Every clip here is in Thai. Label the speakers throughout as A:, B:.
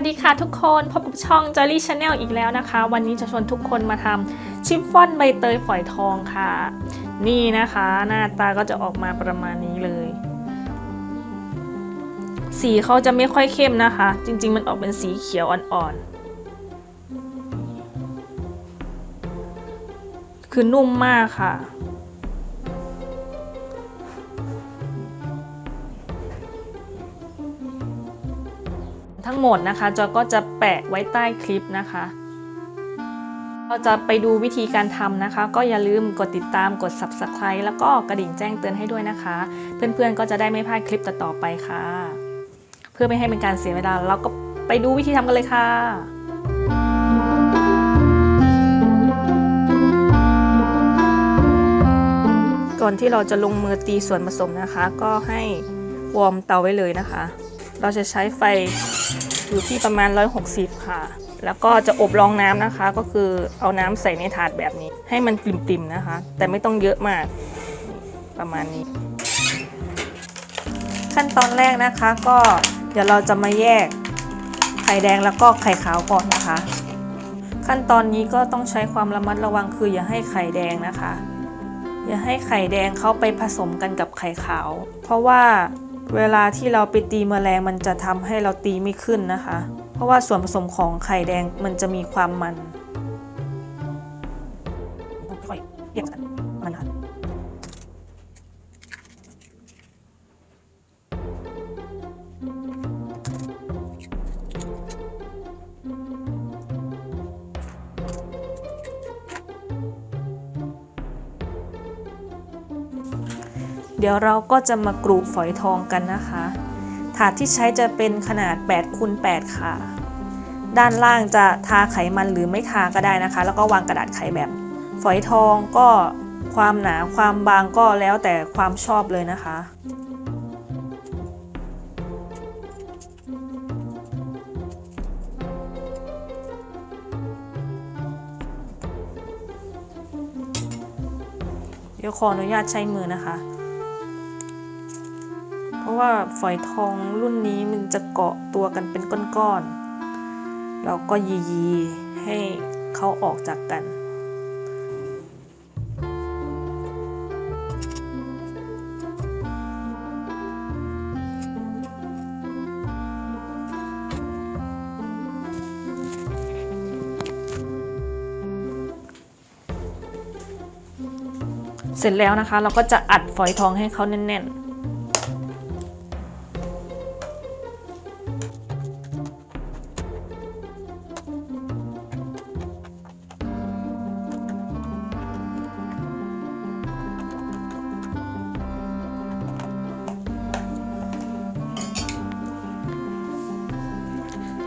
A: วัสดีค่ะทุกคนพบกับช่อง Jolly Channel อีกแล้วนะคะ วันนี้จะชวนทุกคนมาทำชิฟฟ่อนใบเตยฝอยทองค่ะ นี่นะคะ หน้าตาก็จะออกมาประมาณนี้เลย สีเขาจะไม่ค่อยเข้มนะคะ จริง ๆ มันออกเป็นสีเขียวอ่อนๆ คือนุ่มมากค่ะ ทั้งหมดนะคะจอยก็จะแปะไว้ใต้คลิปนะคะเราจะไปดูวิธีการทำนะคะ ก็อย่าลืมกดติดตามกด subscribe แล้วก็กระดิ่งแจ้งเตือนให้ด้วยนะคะ เพื่อนๆก็จะได้ไม่พลาดคลิปต่อๆไปค่ะ เพื่อไม่ให้เป็นการเสียเวลาเราก็ไปดูวิธีทำกันเลยค่ะก่อนที่เราจะลงมือตีส่วนผสมนะคะ ก็ให้วอร์มเตาไว้เลยนะคะ เราจะใช้ไฟอยู่ที่ประมาณ 160 ค่ะ แล้วก็จะอบรองน้ำนะคะ ก็คือเอาน้ำใส่ในถาดแบบนี้ ให้มันปริ่มๆนะคะ แต่ไม่ต้องเยอะมากประมาณนี้ ขั้นตอนแรกนะคะก็เดี๋ยวเราจะมาแยกไข่แดงแล้วก็ไข่ขาวก่อนนะคะ ขั้นตอนนี้ก็ต้องใช้ความระมัดระวังคืออย่าให้ไข่แดงนะคะ อย่าให้ไข่แดงเข้าไปผสมกันกับไข่ขาว เพราะว่า เวลาที่เราไปตีแมลงมันจะทำให้เราตีไม่ขึ้นนะคะ เพราะว่าส่วนผสมของไข่แดงมันจะมีความมันค่อยเรียกกัน ดี๋ยวเราก็จะมากรูฝอยทองกันนะคะ ถาดที่ใช้จะเป็นขนาด8คูณ8ค่ะ ด้านล่างจะทาไขมันหรือไม่ทาก็ได้นะคะ แล้วก็วางกระดาษไขแบบฝอยทองก็ความหนาความบางก็แล้วแต่ความชอบเลยนะคะเดี๋ยวขออนุญาตใช้มือนะคะ ราะว่าฝอยทองรุ่นนี้มันจะเกาะตัวกันเป็นก้อนๆเราก็ยียีๆให้เขาออกจากกัน เสร็จแล้วนะคะ เราก็จะอัดฝอยทองให้เขาแน่นๆ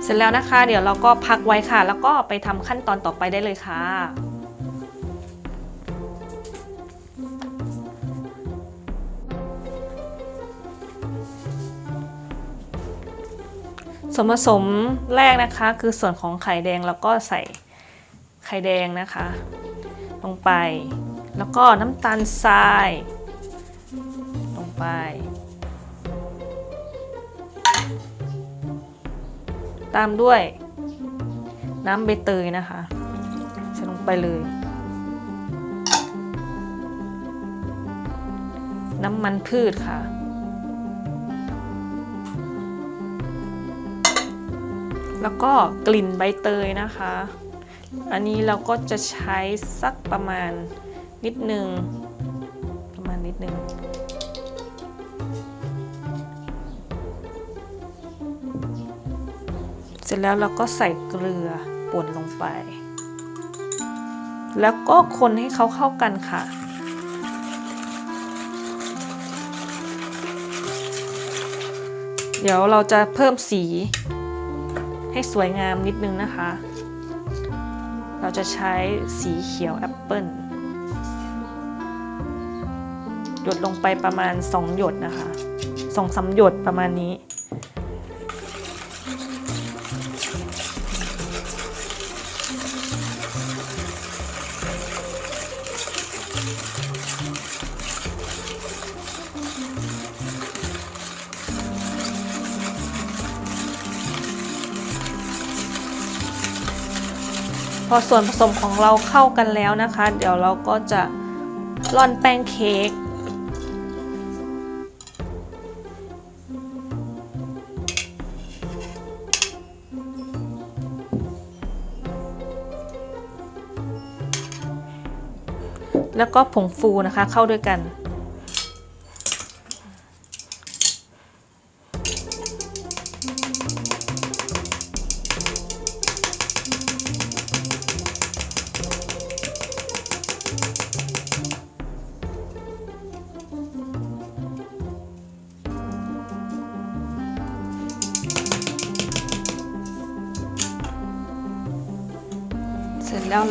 A: เสร็จแล้วนะคะ เดี๋ยวเราก็พักไว้ค่ะ แล้วก็ไปทำขั้นตอนต่อไปได้เลยค่ะส่วนผสมแรกนะคะคือส่วนของไข่แดงแล้วก็ใส่ไข่แดงนะคะ ลงไป แล้วก็น้ำตาลทราย ลงไป ตามด้วย น้ำใบเตยนะคะใส่ลงไปเลย น้ำมันพืชค่ะ แล้วก็กลิ่นใบเตยนะคะ อันนี้เราก็จะใช้สักประมาณนิดนึงประมาณนิดนึง ร็จแล้วเราก็ใส่เกลือป่นลงไป แล้วก็คนให้เขาเข้ากันค่ะเดี๋ยวเราจะเพิ่มสีให้สวยงามนิดนึงนะคะ เราจะใช้สีเขียวแอปเปิลหยดลงไปประมาณ 2 หยดนะคะสองสาหยดประมาณนี้ อส่วนผสมของเราเข้ากันแล้วนะคะ เดี๋ยวเราก็จะร่อนแป้งเค้กแล้วก็ผงฟูนะคะเข้าด้วยกัน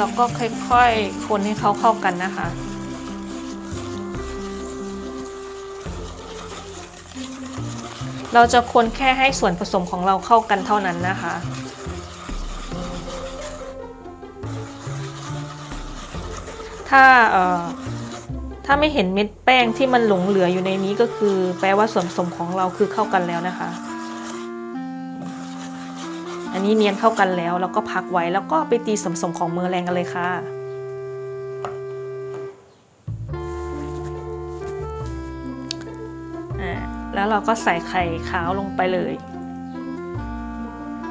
A: แล้วก็ค่อยๆคนให้เขาเข้ากันนะคะ เราจะคนแค่ให้ส่วนผสมของเราเข้ากันเท่านั้นนะคะถ้าเอ่อถ้าไม่เห็นเม็ดแป้งที่มันหลงเหลืออยู่ในนี้ก็คือ แปลว่าส่วนผสมของเราคือเข้ากันแล้วนะคะ อันนี้เนียนเข้ากันแล้วแล้วก็พักไว้แล้วก็ไปตีสมสมของเมอร์แรงกันเลยค่ะ แล้วเราก็ใส่ไข่ขาวลงไปเลย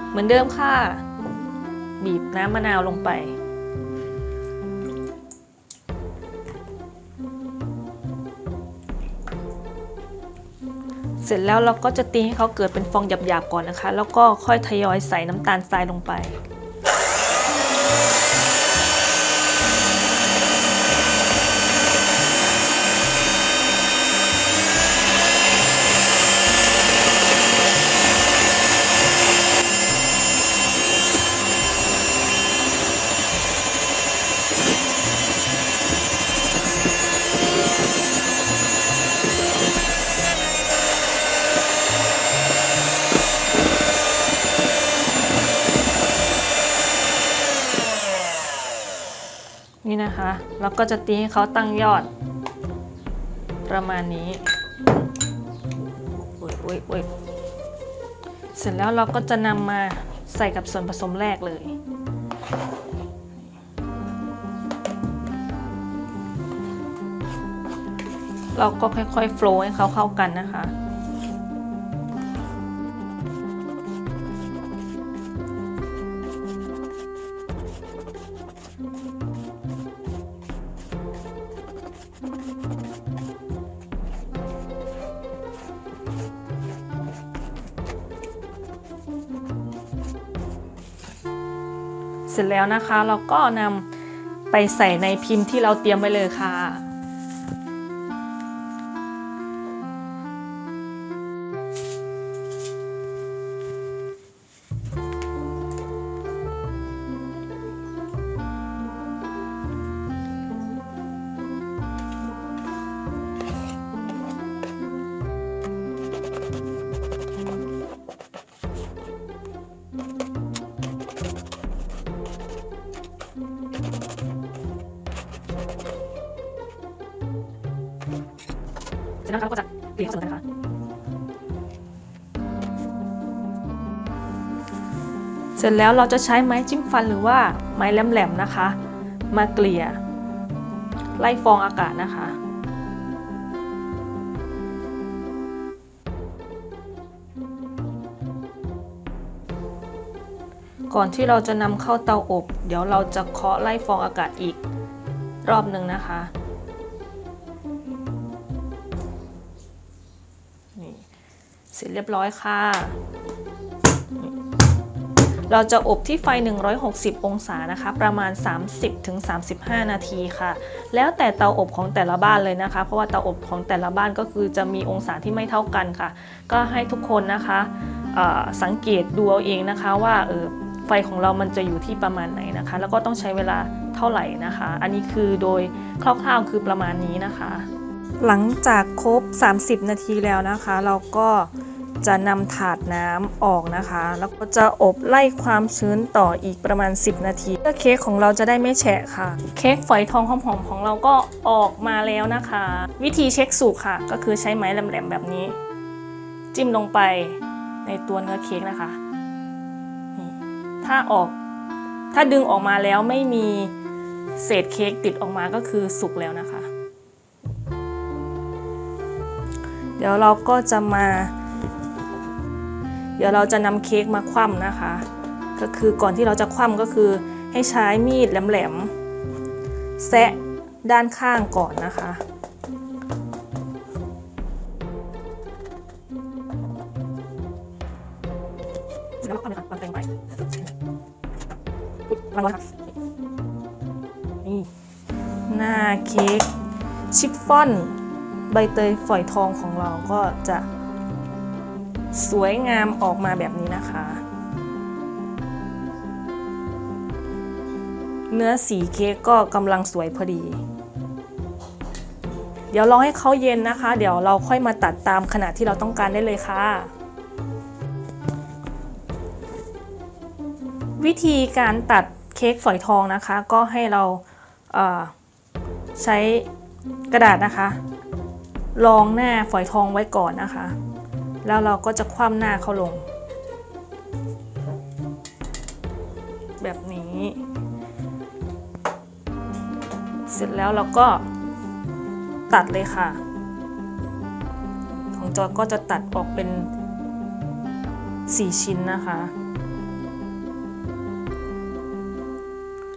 A: เหมือนเดิมค่ะ บีบน้ำมะนาวลงไป เสร็จแล้วเราก็จะตีให้เขาเกิดเป็นฟองหยาบๆก่อนนะคะ แล้วก็ค่อยทยอยใส่น้ำตาลทรายลงไป นะคะแล้วก็จะตีให้เขาตั้งยอด ประมาณนี้โอ้ยโอ้ยโอ้ยเสร็จแล้วเราก็จะนำมาใส่กับส่วนผสมแรกเลยเราก็ค่อยๆโฟล์ให้เขาเข้ากันนะคะ เสร็จแล้วนะคะ เราก็นำไปใส่ในพิมพ์ที่เราเตรียมไว้เลยค่ะ จแล้วนะคะเราก็จะเกลี่ยเข้าเสมอกันนะคะเสร็จแล้วเราจะใช้ไม้จิ้มฟันหรือว่าไม้แหลมๆนะคะ มาเกลี่ย ไล่ฟองอากาศนะคะ ก่อนที่เราจะนำเข้าเตาอบ เดี๋ยวเราจะเคาะไล่ฟองอากาศอีกรอบหนึ่งนะคะ สร็จเรียบร้อยค่ะ เราจะอบที่ไฟ 160 องศานะคะ ประมาณ 30-35 นาทีค่ะ แล้วแต่เตาอบของแต่ละบ้านเลยนะคะ เพราะว่าเตาอบของแต่ละบ้านก็คือจะมีองศาที่ไม่เท่ากันค่ะ ก็ให้ทุกคนนะคะสังเกตดูเอาเองนะคะว่าเออไฟของเรามันจะอยู่ที่ประมาณไหนนะคะ แล้วก็ต้องใช้เวลาเท่าไหร่นะคะ อันนี้คือโดยคร่าวๆคือประมาณนี้นะคะ หลังจากครบ 30 นาทีแล้วนะคะ เราก็จะนำถาดน้ำออกนะคะ แล้วก็จะอบไล่ความชื้นต่ออีกประมาณ 10 นาทีเพื่อเค้กของเราจะได้ไม่แฉะค่ะ เค้กฝอยทองหอมๆของเราก็ออกมาแล้วนะคะ วิธีเช็คสุกค่ะ ก็คือใช้ไม้แหลมๆแบบนี้ จิ้มลงไปในตัวเนื้อเค้กนะคะนี่ถ้าออก ถ้าดึงออกมาแล้วไม่มีเศษเค้กติดออกมาก็คือสุกแล้วนะคะ เดี๋ยวเราก็จะมา เดี๋ยวเราจะนำเค้กมาคว่ำนะคะ ก็คือก่อนที่เราจะคว่ำก็คือให้ใช้มีดแหลมๆแซะด้านข้างก่อนนะคะแล้วก็วางแตงไปอุ๊ยระวังค่ะนี่หน้าเค้กชิฟฟ่อน ใบเตยฝอยทองของเราก็จะสวยงามออกมาแบบนี้นะคะ เนื้อสีเค้กก็กำลังสวยพอดี เดี๋ยวรอให้เขาเย็นนะคะ เดี๋ยวเราค่อยมาตัดตามขนาดที่เราต้องการได้เลยค่ะ วิธีการตัดเค้กฝอยทองนะคะ ก็ให้เราเอ่อใช้กระดาษนะคะ รองหน้าฝอยทองไว้ก่อนนะคะ แล้วเราก็จะคว่ำหน้าเขาลง แบบนี้ เสร็จแล้วเราก็ตัดเลยค่ะ ของจอก็จะตัดออกเป็น 4 ชิ้นนะคะ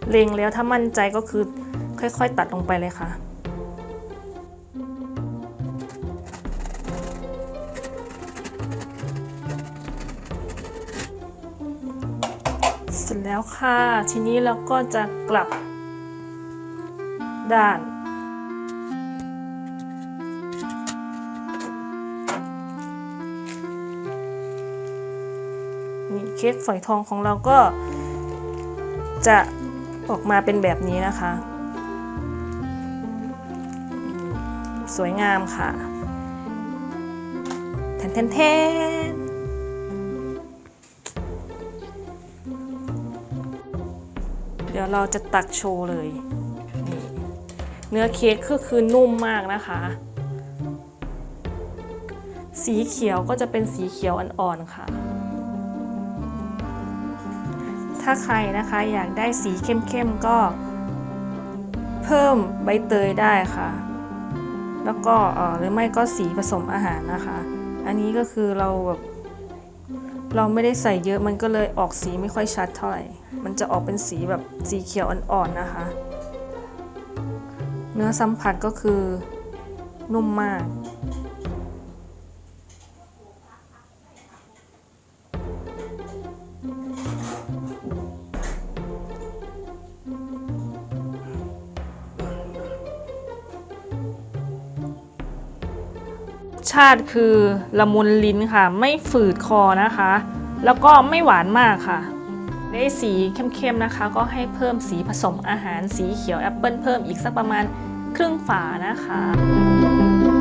A: เล็งแล้วถ้ามั่นใจก็คือค่อยๆตัดลงไปเลยค่ะ แล้วค่ะ ทีนี้เราก็จะกลับด้านนี่เค้กฝอยทองของเราก็จะออกมาเป็นแบบนี้นะคะ สวยงามค่ะแทนแทน เดี๋ยวเราจะตักโชว์เลย เนื้อเค้กก็คือนุ่มมากนะคะ สีเขียวก็จะเป็นสีเขียวอ่อนๆค่ะ ถ้าใครนะคะอยากได้สีเข้มๆก็เพิ่มใบเตยได้ค่ะ แล้วก็หรือไม่ก็สีผสมอาหารนะคะ อันนี้ก็คือเราแบบ เราไม่ได้ใส่เยอะมันก็เลยออกสีไม่ค่อยชัดเท่าไหร่ มันจะออกเป็นสีแบบสีเขียวอ่อนๆนะคะ เนื้อสัมผัสก็คือนุ่มมาก ชาติคือละมุนลิ้นค่ะ ไม่ฝืดคอนะคะ แล้วก็ไม่หวานมากค่ะ ได้สีเข้มๆนะคะ ก็ให้เพิ่มสีผสมอาหารสีเขียวแอปเปิลเพิ่มอีกสักประมาณครึ่งฝานะคะ